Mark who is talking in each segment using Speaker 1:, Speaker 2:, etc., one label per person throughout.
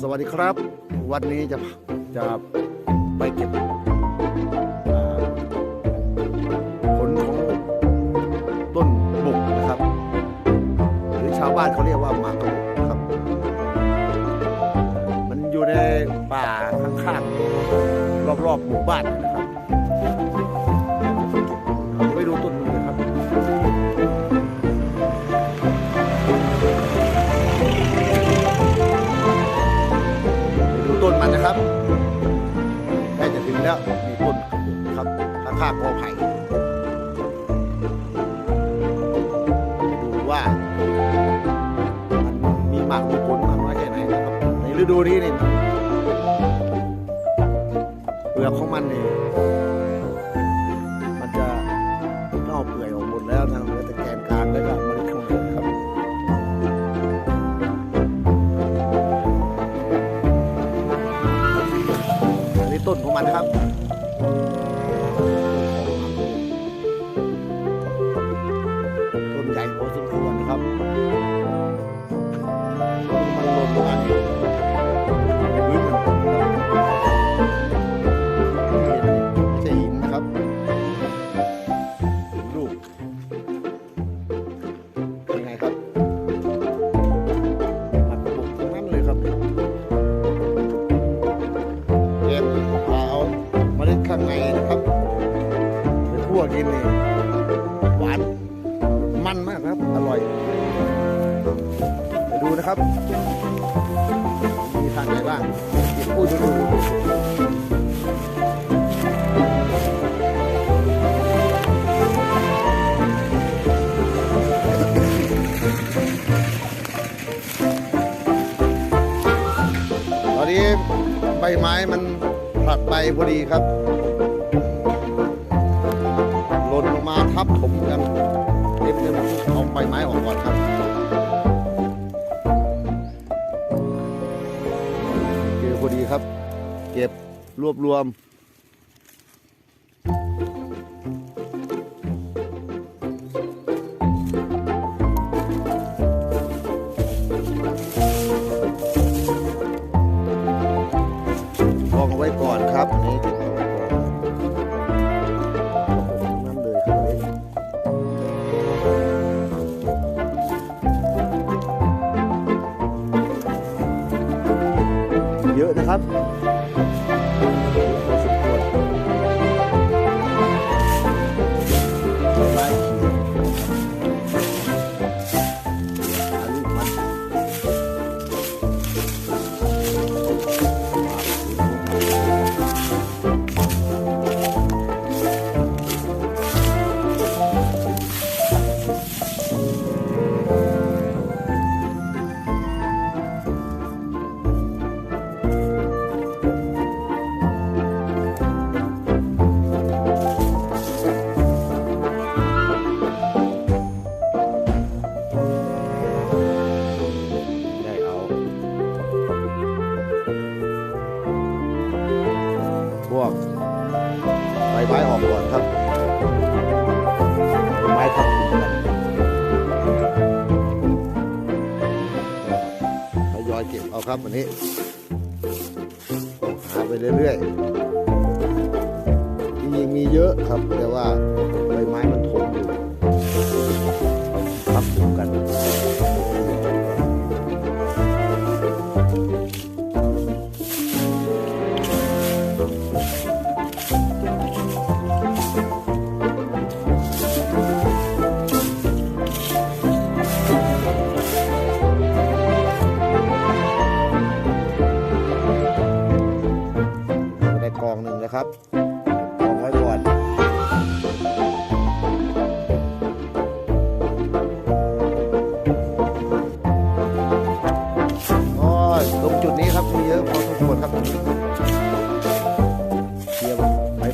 Speaker 1: สวัสดีครับ วันนี้จะจะไปเก็บอ่าผลของต้นบุกนะครับ หรือชาวบ้านเขาเรียกว่าหมากกระบุกนะครับ มันอยู่ในป่าข้างๆรอบๆหมู่บ้านนะ ต้นของมันนะครับ ใบไม้มันผลัดไปพอดีครับหล่นลงมาทับผมกันเก็บเงินเอาใบไม้ออกก่อนครับเจอพอดีครับ เก็บรวบรวม ไว้ก่อนครับอันนี้เก็น วกใบไม้ออกก่อนครับใบไม้ทับทิมกันทยอยเก็บเอาครับวันนี้ต้องหาไปเรื่อยๆจริงๆมีเยอะครับแต่ว่าใบไม้มัน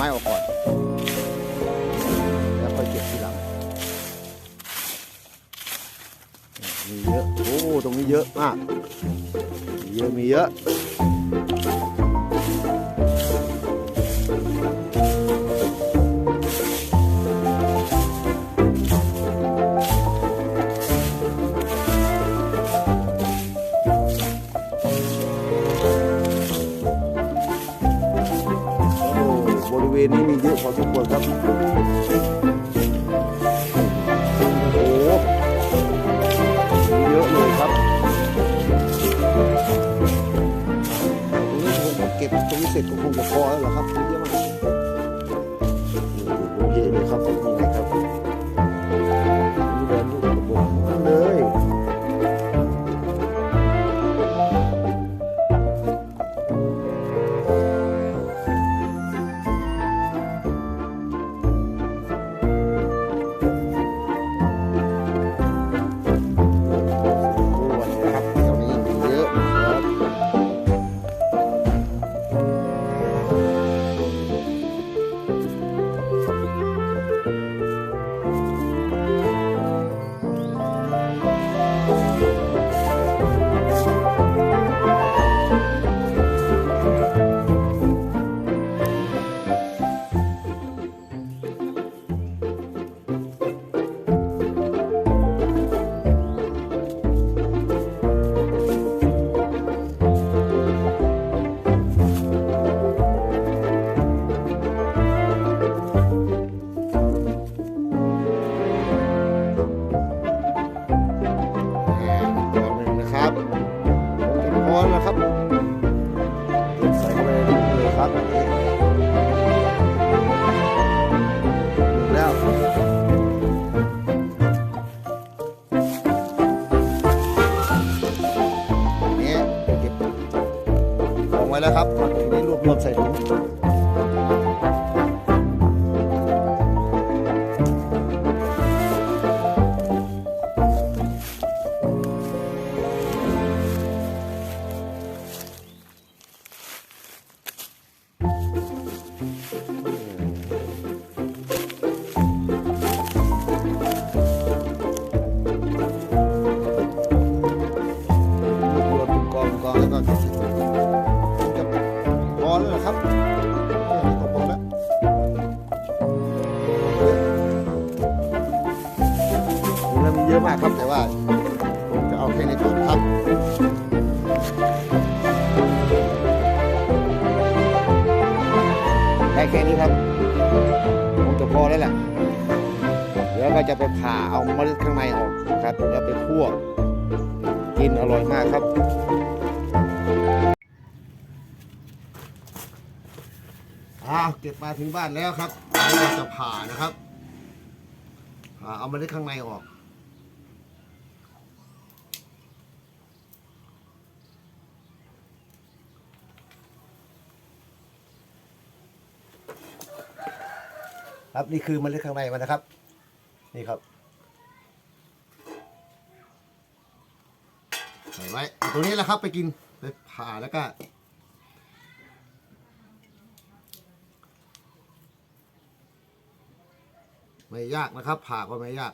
Speaker 1: ไม้ออกก่อน แล้วค่อยเก็บทีหลังมีเยอะ โอ้ ตรงนี้เยอะมาก มีเยอะ มีเยอะ เยอะพอสมควรครับโอ้โหเยอะเลยครับตรงนี้ผมเก็บตรงนี้เสร็จก็คงจะพอแล้วเหรอครับเยอะมากโอ้โหเยอะเลยครับ ของไว้แล้วครับ เดี๋ยวก็จะไปผ่าเอาเมล็ดข้างในออกครับแล้วไปคั่วกินอร่อยมากครับอ้าวเก็บมาถึงบ้านแล้วครับเราจะผ่านะครับผ่าเอาเมล็ดข้างในออกครับนี่คือเมล็ดข้างในมันนะครับ นี่ครับใส่ไว้ตรงนี้แหละครับไปกินไปผ่าแล้วก็ไม่ยากนะครับ ผ่าก็ไม่ยาก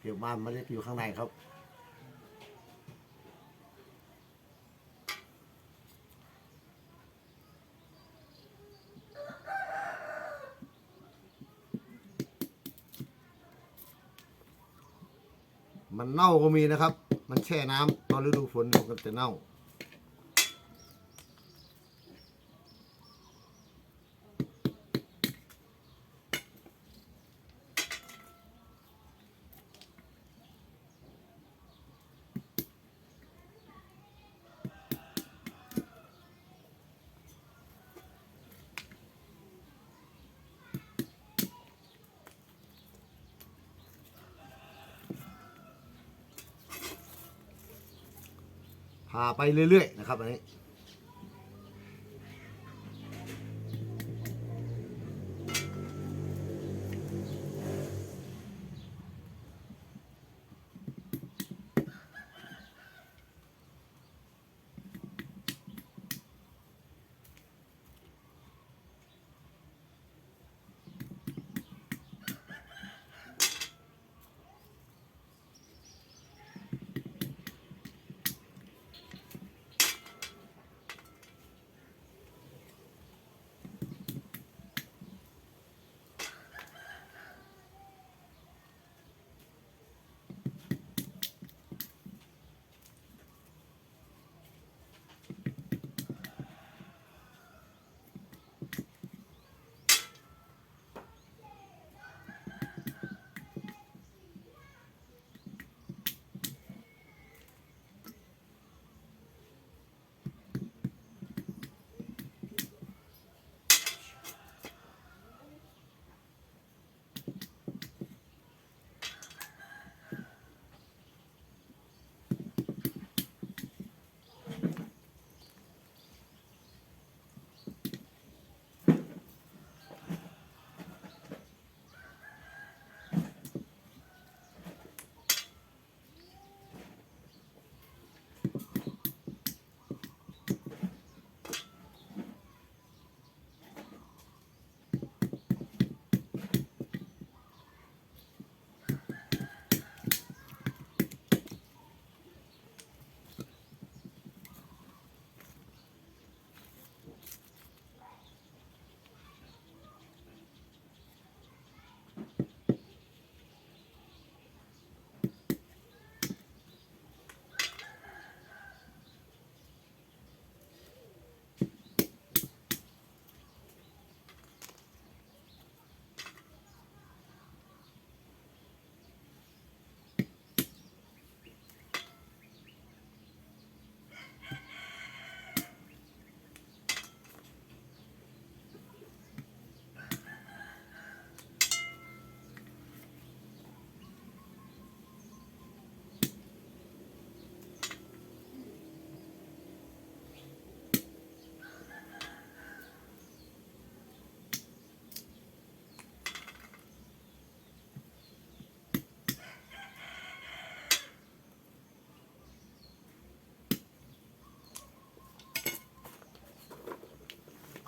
Speaker 1: เดี๋ยวมันมันจะอยู่ข้างในครับ มันเน่าก็มีนะครับ มันแช่น้ำตอนฤดูฝนมันก็จะเน่า พาไปเรื่อยๆนะครับอันนี้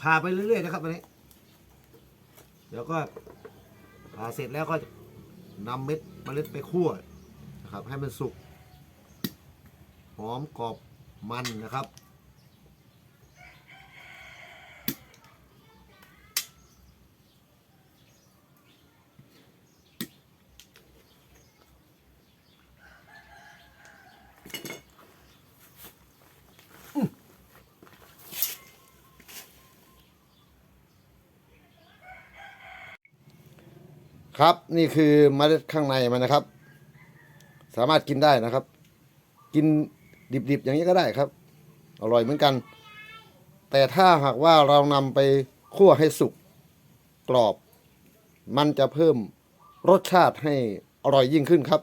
Speaker 1: ผ่าไปเรื่อยๆนะครับวันนี้ เดี๋ยวก็ผ่าเสร็จแล้วก็นำเม็ดเมล็ดไปคั่วนะครับ ให้มันสุกหอมกรอบมันนะครับ ครับ นี่คือเมล็ดข้างในมันนะครับ สามารถกินได้นะครับ กินดิบๆอย่างนี้ก็ได้ครับ อร่อยเหมือนกัน แต่ถ้าหากว่าเรานำไปคั่วให้สุกกรอบ มันจะเพิ่มรสชาติให้อร่อยยิ่งขึ้นครับ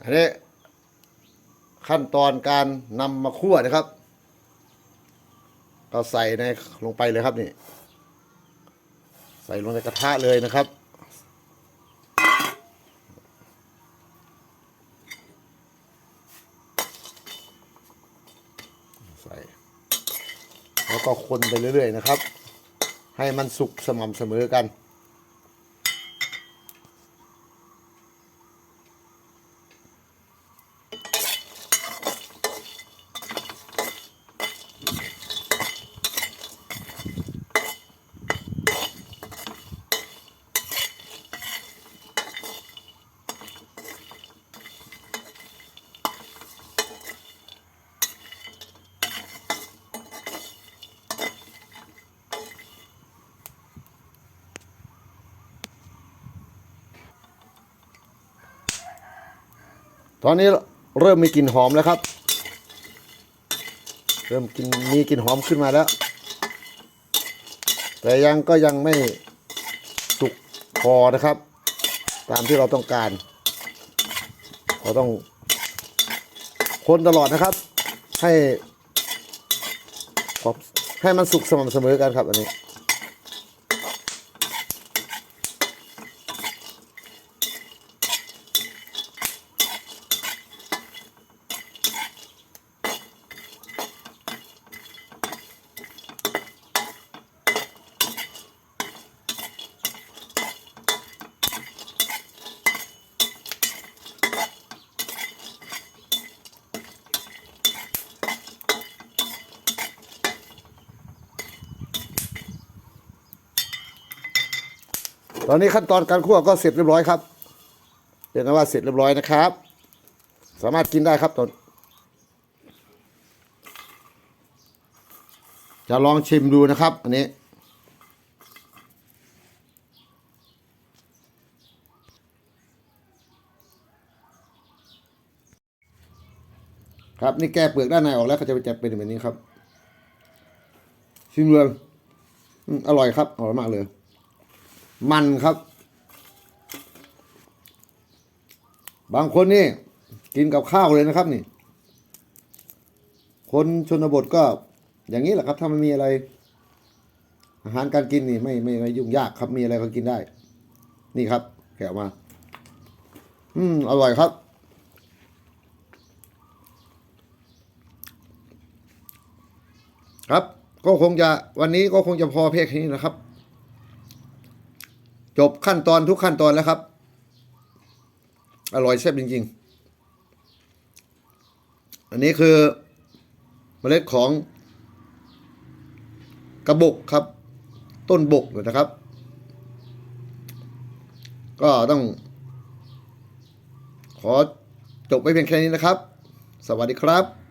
Speaker 1: อันนี้ขั้นตอนการนำมาคั่วนะครับ ก็ใส่ในลงไปเลยครับนี่ ใส่ลงในกระทะเลยนะครับใส่แล้วก็คนไปเรื่อยๆนะครับ ให้มันสุกสม่ำเสมอกัน ตอนนี้เริ่มมีกลิ่นหอมแล้วครับ เริ่มกินมีกลิ่นหอมขึ้นมาแล้ว แต่ยังก็ยังไม่สุกพอนะครับ ตามที่เราต้องการ เราต้องคนตลอดนะครับ ให้ให้มันสุกสม่ำเสมอกันครับอันนี้ ตอนนี้ขั้นตอนการคั่วก็เสร็จเรียบร้อยครับเป็นนว่าเสร็จเรียบร้อยนะครับ สามารถกินได้ครับตอนจะลองชิมดูนะครับ อันนี้ ครับนี่แก้เปลือกด้านในออกแล้วก็จะจะเป็นแบบนี้ครับ ชิมเลยออร่อยครับอร่อยมากเลย มันครับ บางคนนี่ กินกับข้าวเลยนะครับนี่ คนชนบทก็อย่างนี้แหละครับ ถ้ามันมีอะไร อาหารการกินนี่ไม่ไม่ไม่ยุ่งยากครับมีอะไรก็กินได้ นี่ครับ แกะมา อืมอร่อยครับครับ ก็คงจะวันนี้ก็คงจะพอเพียงแค่นี้นะครับ จบขั้นตอนทุกขั้นตอนแล้วครับ อร่อยแซ่บจริง ๆ อันนี้คือเมล็ดของกระบกครับ ต้นบกนะครับ ก็ต้อง ขอจบไว้เพียงแค่นี้นะครับ สวัสดีครับ